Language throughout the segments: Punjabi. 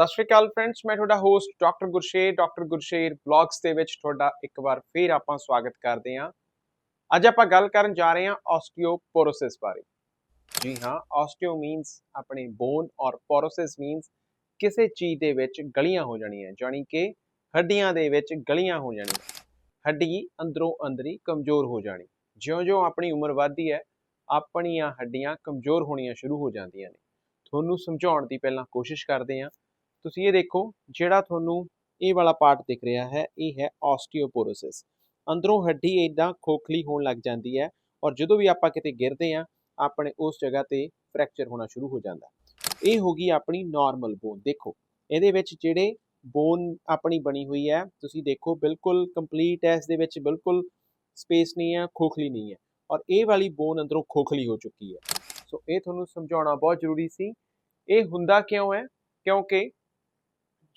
ਸਤਿ ਸ਼੍ਰੀ ਅਕਾਲ ਫਰੈਂਡਸ ਮੈਂ ਤੁਹਾਡਾ host doctor Gursher doctor Gursher blogs ਦੇ ਵਿੱਚ ਤੁਹਾਡਾ ਇੱਕ ਵਾਰ ਫੇਰ ਆਪਾਂ ਸਵਾਗਤ ਕਰਦੇ ਹਾਂ। ਅੱਜ ਆਪਾਂ ਗੱਲ ਕਰਨ ਜਾ ਰਹੇ ਹਾਂ ਆਸਟੀਓਪੋਰੋਸਿਸ ਬਾਰੇ। ਜੀ ਹਾਂ ਆਸਟੀਓ ਮੀਨਸ ਆਪਣੇ ਬੋਨ ਔਰ ਪੋਰੋਸਿਸ ਮੀਨਸ ਕਿਸੇ ਚੀਜ਼ ਦੇ ਵਿੱਚ ਗਲੀਆਂ ਹੋ ਜਾਣੀਆਂ, ਜਾਣੀ ਕਿ ਹੱਡੀਆਂ ਦੇ ਵਿੱਚ ਗਲੀਆਂ ਹੋ ਜਾਣੀਆਂ। ਹੱਡੀ ਅੰਦਰੋਂ ਅੰਦਰੀ ਕਮਜ਼ੋਰ ਹੋ ਜਾਣੀ। ਜਿਉਂ-ਜਿਉਂ ਆਪਣੀ ਉਮਰ ਵੱਧਦੀ ਹੈ, ਆਪਣੀਆਂ ਹੱਡੀਆਂ ਕਮਜ਼ੋਰ ਹੋਣੀਆਂ ਸ਼ੁਰੂ ਹੋ ਜਾਂਦੀਆਂ ਨੇ। ਤੁਹਾਨੂੰ ਸਮਝਾਉਣ ਦੀ ਪਹਿਲਾਂ ਕੋਸ਼ਿਸ਼ ਕਰਦੇ ਹਾਂ ਤੁਸੀਂ ਇਹ ਦੇਖੋ, ਜਿਹੜਾ ਤੁਹਾਨੂੰ ਇਹ ਵਾਲਾ ਪਾਰਟ ਦਿਖ ਰਿਹਾ ਹੈ, ਇਹ ਹੈ ਆਸਟੀਓਪੋਰੋਸਿਸ ਅੰਦਰੋਂ ਹੱਡੀ ਇਦਾਂ ਖੋਖਲੀ ਹੋਣ ਲੱਗ ਜਾਂਦੀ ਹੈ ਔਰ ਜਦੋਂ ਵੀ ਆਪਾਂ ਕਿਤੇ ਗਿਰਦੇ ਹਾਂ, ਆਪਣੇ ਉਸ ਜਗ੍ਹਾ ਤੇ ਫ੍ਰੈਕਚਰ ਹੋਣਾ ਸ਼ੁਰੂ ਹੋ ਜਾਂਦਾ। ਇਹ ਹੋ ਗਈ ਆਪਣੀ ਨਾਰਮਲ ਬੋਨ। ਦੇਖੋ, ਇਹਦੇ ਵਿੱਚ ਜਿਹੜੇ ਬੋਨ ਆਪਣੀ ਬਣੀ ਹੋਈ ਹੈ, ਤੁਸੀਂ ਦੇਖੋ ਬਿਲਕੁਲ ਕੰਪਲੀਟ ਹੈ, ਇਸ ਦੇ ਵਿੱਚ ਬਿਲਕੁਲ ਸਪੇਸ ਨਹੀਂ ਹੈ, ਖੋਖਲੀ ਨਹੀਂ ਹੈ ਔਰ ਇਹ ਵਾਲੀ ਬੋਨ ਅੰਦਰੋਂ ਖੋਖਲੀ ਹੋ ਚੁੱਕੀ ਹੈ। ਸੋ ਇਹ ਤੁਹਾਨੂੰ ਸਮਝਾਉਣਾ ਬਹੁਤ ਜ਼ਰੂਰੀ ਸੀ। ਇਹ ਹੁੰਦਾ ਕਿਉਂ ਹੈ? ਕਿਉਂਕਿ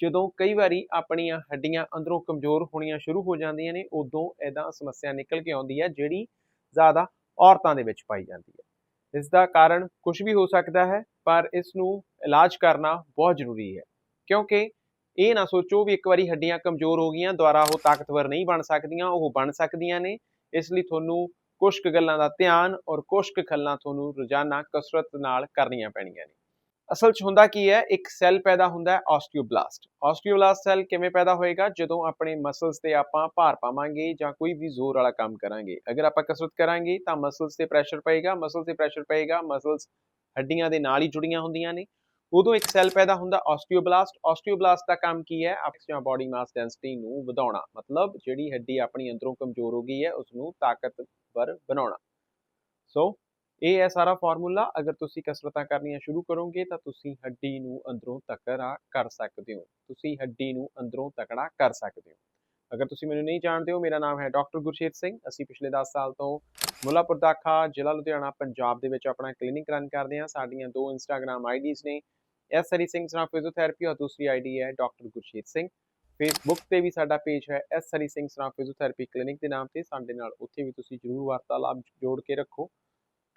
ਜਦੋਂ ਕਈ ਵਾਰੀ ਆਪਣੀਆਂ ਹੱਡੀਆਂ ਅੰਦਰੋਂ ਕਮਜ਼ੋਰ ਹੋਣੀਆਂ ਸ਼ੁਰੂ ਹੋ ਜਾਂਦੀਆਂ ਨੇ, ਉਦੋਂ ਐਦਾਂ ਸਮੱਸਿਆ ਨਿਕਲ ਕੇ ਆਉਂਦੀ ਹੈ, ਜਿਹੜੀ ਜ਼ਿਆਦਾ ਔਰਤਾਂ ਦੇ ਵਿੱਚ ਪਾਈ ਜਾਂਦੀ ਹੈ। ਇਸ ਦਾ ਕਾਰਨ ਕੁਝ ਵੀ ਹੋ ਸਕਦਾ ਹੈ, ਪਰ ਇਸ ਨੂੰ ਇਲਾਜ ਕਰਨਾ ਬਹੁਤ ਜ਼ਰੂਰੀ ਹੈ। ਕਿਉਂਕਿ ਇਹ ਨਾ ਸੋਚੋ ਵੀ ਇੱਕ ਵਾਰੀ ਹੱਡੀਆਂ ਕਮਜ਼ੋਰ ਹੋ ਗਈਆਂ, ਦੁਬਾਰਾ ਉਹ ਤਾਕਤਵਰ ਨਹੀਂ ਬਣ ਸਕਦੀਆਂ, ਉਹ ਬਣ ਸਕਦੀਆਂ ਨੇ। ਇਸ ਲਈ ਤੁਹਾਨੂੰ ਕੁਝ ਗੱਲਾਂ ਦਾ ਧਿਆਨ ਔਰ ਕੁਝ ਖੱਲਾਂ ਤੁਹਾਨੂੰ ਰੋਜ਼ਾਨਾ ਕਸਰਤ ਨਾਲ ਕਰਨੀਆਂ ਪੈਣੀਆਂ ਨੇ। ਅਸਲ 'ਚ ਹੁੰਦਾ ਕੀ ਹੈ, ਇੱਕ ਸੈੱਲ ਪੈਦਾ ਹੁੰਦਾ ਹੈ ਆਸਟੀਓਬਲਾਸਟ ਆਸਟੀਓਬਲਾਸਟ ਸੈੱਲ ਕਿਵੇਂ ਪੈਦਾ ਹੋਏਗਾ? ਜਦੋਂ ਆਪਣੇ ਮਸਲਸ ਤੇ ਆਪਾਂ ਭਾਰ ਪਾਵਾਂਗੇ ਜਾਂ ਕੋਈ ਵੀ ਜ਼ੋਰ ਵਾਲਾ ਕੰਮ ਕਰਾਂਗੇ। ਅਗਰ ਆਪਾਂ ਕਸਰਤ ਕਰਾਂਗੇ ਤਾਂ ਮਸਲਸ ਤੇ ਪ੍ਰੈਸ਼ਰ ਪਏਗਾ ਮਸਲਸ ਤੇ ਪ੍ਰੈਸ਼ਰ ਪਏਗਾ ਮਸਲਸ ਹੱਡੀਆਂ ਦੇ ਨਾਲ ਹੀ ਜੁੜੀਆਂ ਹੁੰਦੀਆਂ ਨੇ। ਉਦੋਂ ਇੱਕ ਸੈੱਲ ਪੈਦਾ ਹੁੰਦਾ ਆਸਟੀਓਬਲਾਸਟ ਆਸਟੀਓਬਲਾਸਟ ਦਾ ਕੰਮ ਕੀ ਹੈ? ਆਪਣੀ ਬਾਡੀ ਮਾਸ ਡੈਂਸਿਟੀ ਨੂੰ ਵਧਾਉਣਾ। ਮਤਲਬ ਜਿਹੜੀ ਹੱਡੀ ਆਪਣੀ ਅੰਦਰੋਂ ਕਮਜ਼ੋਰ ਹੋ ਗਈ ਹੈ ਉਸ ਨੂੰ ਤਾਕਤਵਰ ਬਣਾਉਣਾ। ਸੋ ਇਹ ਹੈ ਸਾਰਾ ਫਾਰਮੂਲਾ। ਅਗਰ ਤੁਸੀਂ ਕਸਰਤਾਂ ਕਰਨੀਆਂ ਸ਼ੁਰੂ ਕਰੋਗੇ ਤਾਂ ਤੁਸੀਂ ਹੱਡੀ ਨੂੰ ਅੰਦਰੋਂ ਤਕੜਾ ਕਰ ਸਕਦੇ ਹੋ। ਤੁਸੀਂ ਹੱਡੀ ਨੂੰ ਅੰਦਰੋਂ ਤਕੜਾ ਕਰ ਸਕਦੇ ਹੋ। ਅਗਰ ਤੁਸੀਂ ਮੈਨੂੰ ਨਹੀਂ ਜਾਣਦੇ ਹੋ, ਮੇਰਾ ਨਾਮ ਹੈ ਡਾਕਟਰ ਗੁਰਸ਼ੇਤ ਸਿੰਘ। ਅਸੀਂ ਪਿਛਲੇ 10 ਸਾਲ ਤੋਂ ਮੁੱਲਾਪੁਰ ਦਾਖਾ ਜ਼ਿਲ੍ਹਾ ਲੁਧਿਆਣਾ, ਪੰਜਾਬ ਦੇ ਵਿੱਚ ਆਪਣਾ ਕਲੀਨਿਕ ਰਨ ਕਰਦੇ ਹਾਂ। ਸਾਡੀਆਂ ਦੋ ਇੰਸਟਾਗ੍ਰam ਆਈਡੀਜ਼ ਨੇ। ਐਸ ਹਰੀ ਸਿੰਘ ਸਰਾ ਫਿਜ਼ੀਓਥੈਰੇਪੀ ਔਰ ਦੂਸਰੀ ਆਈਡੀ ਹੈ ਡਾਕਟਰ ਗੁਰਸ਼ੇਰ ਸਿੰਘ। ਫੇਸਬੁੱਕ ਤੇ ਵੀ ਸਾਡਾ ਪੇਜ ਹੈ S Hari Singh Sra physiotherapy clinic ਦੇ ਨਾਮ ਤੇ। ਸਾਡੇ ਨਾਲ ਉੱਥੇ ਵੀ ਤੁਸੀਂ ਜਰੂਰ ਵਾਰਤਾਲਾਪ ਜੋੜ ਕੇ ਰੱਖੋ।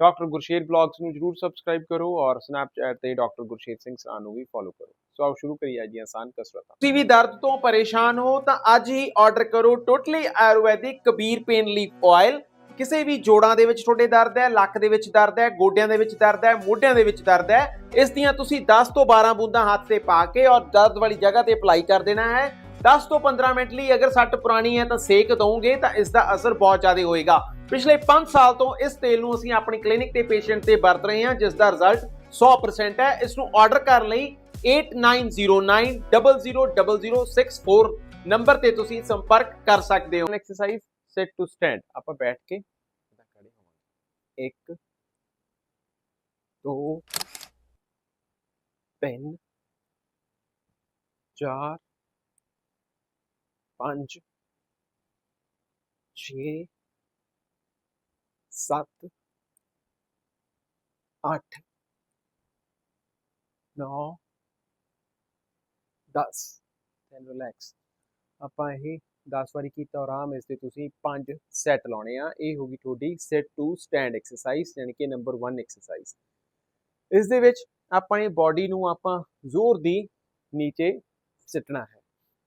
ਡਾਕਟਰ ਗੁਰਸ਼ੇਰ ਬਲੌਗਸ ਨੂੰ ਜਰੂਰ ਸਬਸਕ੍ਰਾਈਬ ਕਰੋ ਔਰ ਸਨੈਪਚੈਟ ਤੇ ਡਾਕਟਰ ਗੁਰਸ਼ੇਰ ਸਿੰਘ ਸਰਾ ਨੂੰ ਵੀ ਫੋਲੋ ਕਰੋ। ਸੋ ਆਓ ਸ਼ੁਰੂ ਕਰੀਏ ਅੱਜ ਆਸਾਨ ਕਸਰਤਾਂ। ਤੁਸੀਂ ਵੀ ਦਰਦ ਤੋਂ ਪਰੇਸ਼ਾਨ ਹੋ ਤਾਂ ਅੱਜ ਹੀ ਆਰਡਰ ਕਰੋ totally Ayurvedic Kabir pain leaf oil ਕਿਸੇ ਵੀ ਜੋੜਾਂ ਦੇ ਵਿੱਚ ਤੁਹਾਡੇ ਦਰਦ ਹੈ, ਲੱਕ ਦੇ ਵਿੱਚ ਦਰਦ ਹੈ, ਗੋਡਿਆਂ ਦੇ ਵਿੱਚ ਦਰਦ ਹੈ, ਮੋਢਿਆਂ ਦੇ ਵਿੱਚ ਦਰਦ ਹੈ, ਇਸ ਦੀਆਂ ਤੁਸੀਂ 10 ਤੋਂ 12 ਬੂੰਦਾਂ ਹੱਥ ਤੇ ਪਾ ਕੇ ਔਰ ਦਰਦ ਵਾਲੀ ਜਗ੍ਹਾ ਤੇ ਅਪਲਾਈ ਕਰ ਦੇਣਾ ਹੈ। 10 ਤੋਂ 15 ਮਿੰਟ ਲਈ ਅਗਰ ਸੱਟ ਪੁਰਾਣੀ ਹੈ ਤਾਂ ਸੇਕ ਦੋਗੇ ਤਾਂ ਇਸ ਦਾ ਅਸਰ ਬਹੁਤ ਜ਼ਿਆਦਾ ਹੋਏਗਾ। ਪਿਛਲੇ 5 ਸਾਲ ਤੋਂ ਇਸ ਤੇਲ ਨੂੰ ਅਸੀਂ ਆਪਣੀ ਕਲੀਨਿਕ ਤੇ ਪੇਸ਼ੈਂਟ ਤੇ ਵਰਤ ਰਹੇ ਹਾਂ, ਜਿਸ ਦਾ ਰਿਜ਼ਲਟ 100% ਹੈ। ਇਸ ਨੂੰ ਆਰਡਰ ਕਰਨ ਲਈ 8909000064 ਨੰਬਰ ਤੇ ਤੁਸੀਂ ਸੰਪਰਕ ਕਰ ਸਕਦੇ ਹੋ। ਐਕਸਰਸਾਈਜ਼ ਸਿਟ ਟੂ ਸਟੈਂਡ ਆਪਾਂ ਬੈਠ ਕੇ ਇਦਾਂ ਖੜੇ ਹੋਵਾਂਗੇ। 1 2 3 4 5 6 7 8 9 10 then ਰਿਲੈਕਸ ਆਪਾਂ ਇਹ 10 ਵਾਰੀ ਕੀਤਾ ਆਰਾਮ ਇਸ ਤੇ ਤੁਸੀਂ 5 ਸੈੱਟ ਲਾਉਣੇ ਆ। ਇਹ ਹੋਗੀ ਤੁਹਾਡੀ ਸਿਟ ਟੂ ਸਟੈਂਡ ਐਕਸਰਸਾਈਜ਼ ਯਾਨੀ ਕਿ ਨੰਬਰ 1 ਐਕਸਰਸਾਈਜ਼ ਇਸ ਦੇ ਵਿੱਚ ਆਪਣੀ ਬਾਡੀ ਨੂੰ ਆਪਾਂ ਜ਼ੋਰ ਦੀ ਨੀਚੇ ਸਿੱਟਣਾ ਹੈ।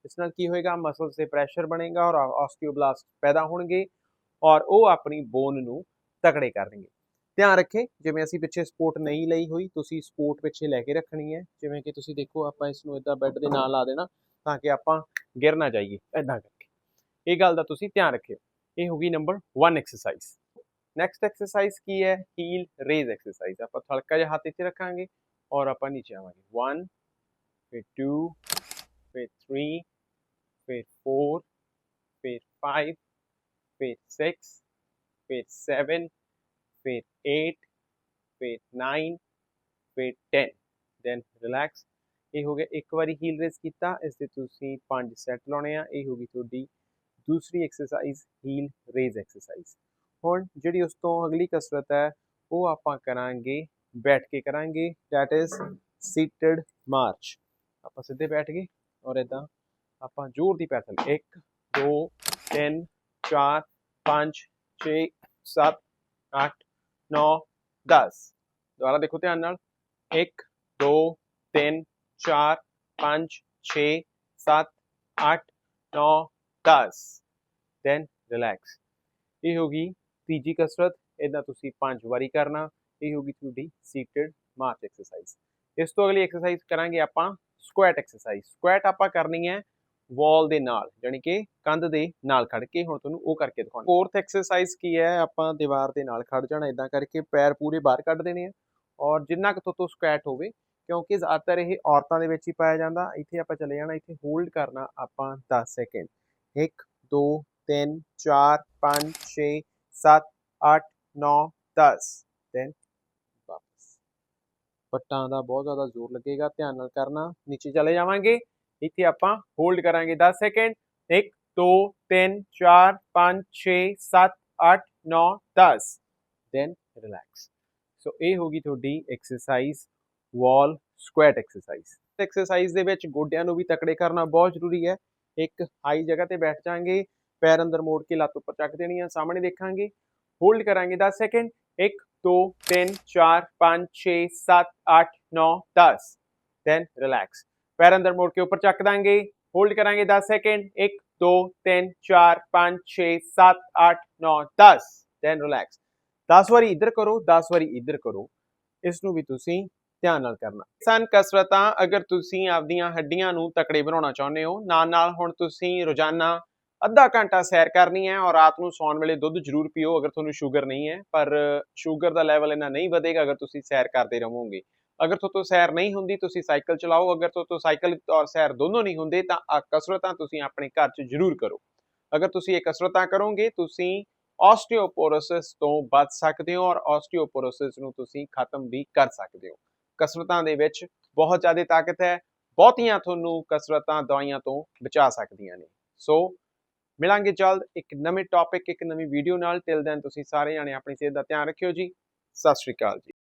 ਇਸ ਨਾਲ ਕੀ ਹੋਏਗਾ? ਮਸਲਸ ਤੇ ਪ੍ਰੈਸ਼ਰ ਬਣੇਗਾ ਔਰ ਆਸਟੀਓਬਲਾਸਟ ਪੈਦਾ ਹੋਣਗੇ ਔਰ ਉਹ ਆਪਣੀ ਬੋਨ ਨੂੰ ਤਕੜੇ ਕਰਨਗੇ। ਧਿਆਨ ਰੱਖੇ, ਜਿਵੇਂ ਅਸੀਂ ਪਿੱਛੇ ਸਪੋਰਟ ਨਹੀਂ ਲਈ ਹੋਈ, ਤੁਸੀਂ ਸਪੋਰਟ ਪਿੱਛੇ ਲੈ ਕੇ ਰੱਖਣੀ ਹੈ। ਜਿਵੇਂ ਕਿ ਤੁਸੀਂ ਦੇਖੋ, ਆਪਾਂ ਇਸ ਨੂੰ ਇਦਾਂ ਬੈੱਡ ਦੇ ਨਾਲ ਲਾ ਦੇਣਾ ਤਾਂ ਕਿ ਆਪਾਂ ਗਿਰ ਨਾ ਜਾਈਏ ਇਦਾਂ ਕਰਕੇ। ਇਹ ਗੱਲ ਦਾ ਤੁਸੀਂ ਧਿਆਨ ਰੱਖਿਓ। ਇਹ ਹੋ ਗਈ ਨੰਬਰ 1 ਐਕਸਰਸਾਈਜ਼ ਨੈਕਸਟ ਐਕਸਰਸਾਈਜ਼ ਕੀ ਹੈ? ਹੀਲ ਰੇਜ਼ ਐਕਸਰਸਾਈਜ਼ ਆਪਾਂ ਹਲਕਾ ਜਿਹਾ ਹੱਥ ਇੱਥੇ ਰੱਖਾਂਗੇ ਔਰ ਆਪਾਂ ਨੀਚੇ ਆਵਾਂਗੇ। 1 ਫਿਰ 2 ਫਿਰ 3 ਫਿਰ 4 ਫਿਰ 5 ਫਿਰ 6 ਫਿਰ 7 ਫਿਰ 8 ਫਿਰ 9 ਫਿਰ 10 ਦੈਨ ਰਿਲੈਕਸ ਇਹ ਹੋ ਗਿਆ ਇੱਕ ਵਾਰੀ ਹੀਲ ਰੇਸ ਕੀਤਾ ਇਸ ਦੇ ਤੁਸੀਂ ਪੰਜ ਸੈੱਟ ਲਾਉਣੇ ਆ। ਇਹ ਹੋ ਗਈ ਤੁਹਾਡੀ ਦੂਸਰੀ ਐਕਸਰਸਾਈਜ਼ ਹੀਲ ਰੇਜ਼ ਐਕਸਰਸਾਈਜ਼ ਹੁਣ ਜਿਹੜੀ ਉਸ ਤੋਂ ਅਗਲੀ ਕਸਰਤ ਹੈ, ਉਹ ਆਪਾਂ ਕਰਾਂਗੇ, ਬੈਠ ਕੇ ਕਰਾਂਗੇ। ਥੈਟ ਇਜ਼ ਸੀਟਡ ਮਾਰਚ ਆਪਾਂ ਸਿੱਧੇ ਬੈਠ ਗਏ ਔਰ ਇਦਾਂ ਆਪਾਂ ਜ਼ੋਰ ਦੀ ਪੈਰ ਥੱਲੇ 1 2 3 4 5 6 7 8 9 10 ਦੁਬਾਰਾ ਦੇਖੋ ਧਿਆਨ ਨਾਲ 1 2 3 4 5 6 7 8 9 10 ਦੈਨ ਰਿਲੈਕਸ ਇਹ ਹੋਗੀ ਤੀਜੀ ਕਸਰਤ ਇਦਾਂ ਤੁਸੀਂ ਪੰਜ ਵਾਰੀ ਕਰਨਾ ਇਹ ਹੋਗੀ ਤੁਹਾਡੀ ਸੀਟਡ ਮਾਰਚ ਐਕਸਰਸਾਈਜ਼ ਇਸ ਤੋਂ ਅਗਲੀ ਐਕਸਰਸਾਈਜ਼ ਕਰਾਂਗੇ ਆਪਾਂ ਸਕੁਐਟ ਐਕਸਰਸਾਈਜ਼ ਸਕੁਐਟ ਆਪਾਂ ਕਰਨੀ ਹੈ ਵਾਲ ਦੇ ਨਾਲ ਯਾਨੀ ਕਿ ਕੰਧ ਦੇ ਨਾਲ ਖੜ ਕੇ ਹੁਣ ਤੁਹਾਨੂੰ ਉਹ ਕਰਕੇ ਦਿਖਾਉਣਾ। ਫੋਰਥ ਐਕਸਰਸਾਈਜ਼ ਕੀ ਹੈ? ਆਪਾਂ ਦੀਵਾਰ ਦੇ ਨਾਲ ਖੜ ਜਾਣਾ ਇਦਾਂ ਕਰਕੇ ਪੈਰ ਪੂਰੇ ਬਾਹਰ ਕੱਢ ਦੇਣੇ ਆ। ਔਰ ਜਿੰਨਾ ਕੁ ਤੋਂ ਸਕੁਐਟ ਹੋਵੇ, ਕਿਉਂਕਿ ਜ਼ਿਆਦਾਤਰ ਇਹ ਔਰਤਾਂ ਦੇ ਵਿੱਚ ਹੀ ਪਾਇਆ ਜਾਂਦਾ, ਇੱਥੇ ਆਪਾਂ ਚਲੇ ਜਾਣਾ, ਇੱਥੇ ਹੋਲਡ ਕਰਨਾ ਆਪਾਂ 10 ਸੈਕਿੰਡ 1 2 3 4 5 6 7 8 9 10 ਦੈਨ ਵਾਪਸ। ਪੱਟਾਂ ਦਾ ਬਹੁਤ ਜ਼ਿਆਦਾ ਜ਼ੋਰ ਲੱਗੇਗਾ, ਧਿਆਨ ਨਾਲ ਕਰਨਾ, ਨੀਚੇ ਚਲੇ ਜਾਵਾਂਗੇ। ਇੱਥੇ ਆਪਾਂ ਹੋਲਡ ਕਰਾਂਗੇ 10 ਸੈਕਿੰਡ 1 2 3 4 5 6 7 8 9 10 ਦੈਨ ਰਿਲੈਕਸ ਸੋ ਇਹ ਹੋ ਗਈ ਤੁਹਾਡੀ exercise wall squat exercise exercise ਦੇ ਵਿੱਚ ਗੋਡਿਆਂ ਨੂੰ ਵੀ ਤਕੜੇ ਕਰਨਾ ਬਹੁਤ ਜ਼ਰੂਰੀ ਹੈ। ਇੱਕ ਹਾਈ ਜਗ੍ਹਾ ਤੇ ਬੈਠ ਜਾਾਂਗੇ। ਪੈਰ ਅੰਦਰ ਮੋੜ ਕੇ ਲੱਤ ਉੱਪਰ ਚੱਕ ਦੇਣੀ ਆ, ਸਾਹਮਣੇ ਦੇਖਾਂਗੇ। ਹੋਲਡ ਕਰਾਂਗੇ 10 ਸੈਕਿੰਡ 1 2 3 4 5 6 7 8 9 10 ਦੈਨ ਰਿਲੈਕਸ ਪੈਰ ਅੰਦਰ ਮੋੜ ਕੇ ਉੱਪਰ ਚੱਕ ਦਾਂਗੇ। ਹੋਲਡ ਕਰਾਂਗੇ 10 ਸੈਕਿੰਡ 1 2 3 4 5 6 7 8 9 10 ਦੈਨ ਰਿਲੈਕਸ 10 ਵਾਰੀ ਇੱਧਰ ਕਰੋ 10 ਵਾਰੀ ਇੱਧਰ ਕਰੋ। ਇਸ ਨੂੰ ਵੀ ਤੁਸੀਂ ਧਿਆਨ ਨਾਲ ਕਰਨਾ। ਸਨ ਕਸਰਤਾਂ, ਅਗਰ ਤੁਸੀਂ ਆਪਦੀਆਂ ਹੱਡੀਆਂ ਨੂੰ ਤਕੜੇ ਬਣਾਉਣਾ ਚਾਹੁੰਦੇ ਹੋ ਨਾਲ ਨਾਲ ਹੁਣ ਤੁਸੀਂ ਰੋਜ਼ਾਨਾ ਅੱਧਾ ਘੰਟਾ ਸੈਰ ਕਰਨੀ ਹੈ ਔਰ ਰਾਤ ਨੂੰ ਸੌਣ ਵੇਲੇ ਦੁੱਧ ਜ਼ਰੂਰ ਪੀਓ ਅਗਰ ਤੁਹਾਨੂੰ ਸ਼ੂਗਰ ਨਹੀਂ ਹੈ, ਪਰ ਸ਼ੂਗਰ ਦਾ ਲੈਵਲ ਇਹਨਾਂ ਨਹੀਂ ਵਧੇਗਾ ਅਗਰ ਤੁਸੀਂ ਸੈਰ ਕਰਦੇ ਰਹੋਗੇ। ਅਗਰ ਤੁਹਾਤੋਂ ਸੈਰ ਨਹੀਂ ਹੁੰਦੀ, ਤੁਸੀਂ ਸਾਈਕਲ ਚਲਾਓ। ਅਗਰ ਤੁਹਾਤੋਂ ਸਾਈਕਲ ਔਰ ਸੈਰ ਦੋਨੋਂ ਨਹੀਂ ਹੁੰਦੇ, ਤਾਂ ਆ ਕਸਰਤਾਂ ਤੁਸੀਂ ਆਪਣੇ ਘਰ 'ਚ ਜ਼ਰੂਰ ਕਰੋ। ਅਗਰ ਤੁਸੀਂ ਇਹ ਕਸਰਤਾਂ ਕਰੋਗੇ, ਤੁਸੀਂ ਆਸਟੀਓਪੋਰੋਸਿਸ ਤੋਂ ਬਚ ਸਕਦੇ ਹੋ ਔਰ ਆਸਟੀਓਪੋਰੋਸਿਸ ਨੂੰ ਤੁਸੀਂ ਖਤਮ ਵੀ ਕਰ ਸਕਦੇ ਹੋ। ਕਸਰਤਾਂ ਦੇ ਵਿੱਚ ਬਹੁਤ ਜ਼ਿਆਦਾ ਤਾਕਤ ਹੈ, ਬਹੁਤੀਆਂ ਤੁਹਾਨੂੰ ਕਸਰਤਾਂ, ਦਵਾਈਆਂ ਤੋਂ ਬਚਾ ਸਕਦੀਆਂ ਨੇ। ਸੋ, ਮਿਲਾਂਗੇ ਜਲਦ ਇੱਕ ਨਵੇਂ ਟੌਪਿਕ ਇੱਕ ਨਵੀਂ ਵੀਡੀਓ ਨਾਲ। ਟਿਲ ਦੈਨ ਤੁਸੀਂ ਸਾਰੇ ਜਾਣੇ ਆਪਣੀ ਸਿਹਤ ਦਾ ਧਿਆਨ ਰੱਖਿਓ ਜੀ। ਸਤਿ ਸ਼੍ਰੀ ਅਕਾਲ ਜੀ।